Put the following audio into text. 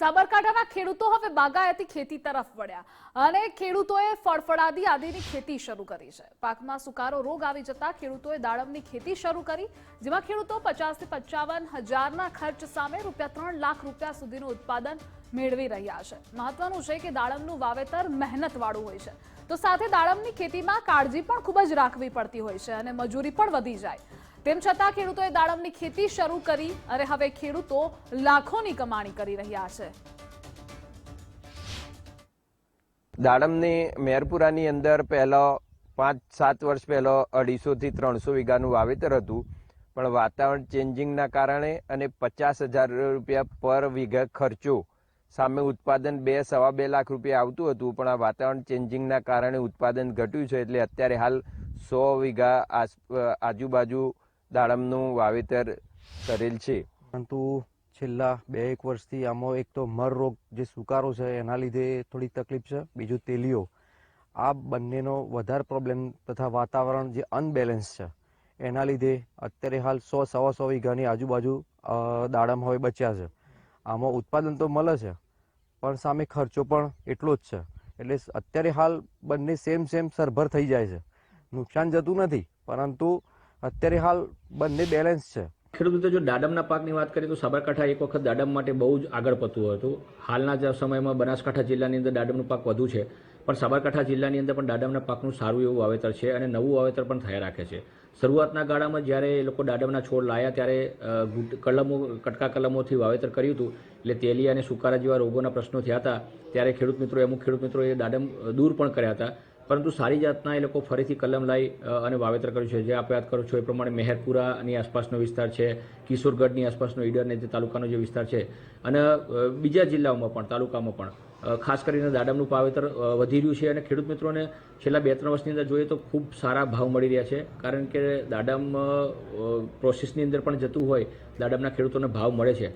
સાબરકાંઠાના ખેડૂતો હવે બાગાયતી ખેતી તરફ વળ્યા અને ખેડૂતોએ ફળફળાદી આદિની ખેતી શરૂ કરી છે. પાકમાં સુકારો રોગ આવી જતા ખેડૂતોએ દાડમની ખેતી શરૂ કરી, જેમાં ખેડૂતો પચાસથી પંચાવન હજારના ખર્ચ સામે રૂપિયા ત્રણ લાખ રૂપિયા સુધીનું ઉત્પાદન મેળવી રહ્યા છે. મહત્વનું છે કે દાડમનું વાવેતર મહેનતવાળું હોય છે. તો સાથે દાડમની ખેતીમાં કાળજી પણ ખૂબ જ રાખવી પડતી હોય છે અને મજૂરી પણ વધી જાય. તેમ છતાં ખેડૂતોએ દાડમની ખેતી શરૂ કરી અને હવે ખેડૂતો લાખોની કમાણી કરી રહ્યા છે. દાડમની મેરપુરાની અંદર પહેલો પાંચ સાત વર્ષ પહેલો અઢીસોથી ત્રણસો વીઘાનું વાવેતર હતું, પણ વાતાવરણ ચેન્જિંગના કારણે અને પચાસ હજાર રૂપિયા પર વીઘા ખર્ચો સામે ઉત્પાદન બે સવા બે લાખ રૂપિયા આવતું હતું, પણ આ વાતાવરણ ચેન્જિંગના કારણે ઉત્પાદન ઘટ્યું છે, એટલે અત્યારે હાલ સો વીઘા આજુબાજુ દાડમનું વાવેતર કરેલ છે. પરંતુ છેલ્લા બે એક વર્ષથી આમાં એક તો મર રોગ જે સુકારો છે, એના લીધે થોડી તકલીફ છે. બીજું તેલીઓ. આ બંનેનો વધારે પ્રોબ્લેમ તથા વાતાવરણ જે અનબેલેન્સ છે, એના લીધે અત્યારે હાલ સો, સવા સો વીઘાની આજુબાજુ દાડમ હવે બચ્યા છે. આમાં ઉત્પાદન તો મળે છે, પણ સામે ખર્ચો પણ એટલો જ છે. એટલે અત્યારે હાલ બંને સેમ સેમ સરભર થઈ જાય છે. નુકસાન જતું નથી, પરંતુ અત્યારે હાલ બંને બેલેન્સ છે. ખેડૂત મિત્રો, જો દાડમના પાકની વાત કરીએ તો સાબરકાંઠા એક વખત દાડમ માટે બહુ જ આગળ પડતું હતું. હાલના જ સમયમાં બનાસકાંઠા જિલ્લાની અંદર દાડમનું પાક વધુ છે, પણ સાબરકાંઠા જિલ્લાની અંદર પણ દાડમના પાકનું સારું એવું વાવેતર છે અને નવું વાવેતર પણ થયા રાખે છે. શરૂઆતના ગાળામાં જ્યારે એ લોકો દાડમના છોડ લાયા ત્યારે કલમો, કટકા કલમોથી વાવેતર કર્યું હતું, એટલે તેલિયા અને સુકારા જેવા રોગોના પ્રશ્નો થયા હતા, ત્યારે ખેડૂત મિત્રોએ અમુક ખેડૂત મિત્રોએ દાડમ દૂર પણ કર્યા હતા. પરંતુ સારી જાતના એ લોકો ફરીથી કલમ લાવી અને વાવેતર કર્યું છે. જે આપ યાદ કરો છો એ પ્રમાણે મહેરપુરાની આસપાસનો વિસ્તાર છે, કિશોરગઢની આસપાસનો ઈડર ને જે તાલુકાનો જે વિસ્તાર છે, અને બીજા જિલ્લાઓમાં પણ, તાલુકામાં પણ ખાસ કરીને દાડમનું વાવેતર વધી રહ્યું છે અને ખેડૂત મિત્રોને છેલ્લા બે ત્રણ વર્ષની અંદર જોઈએ તો ખૂબ સારા ભાવ મળી રહ્યા છે. કારણ કે દાડમ પ્રોસેસની અંદર પણ જતું હોય, દાડમના ખેડૂતોને ભાવ મળે છે.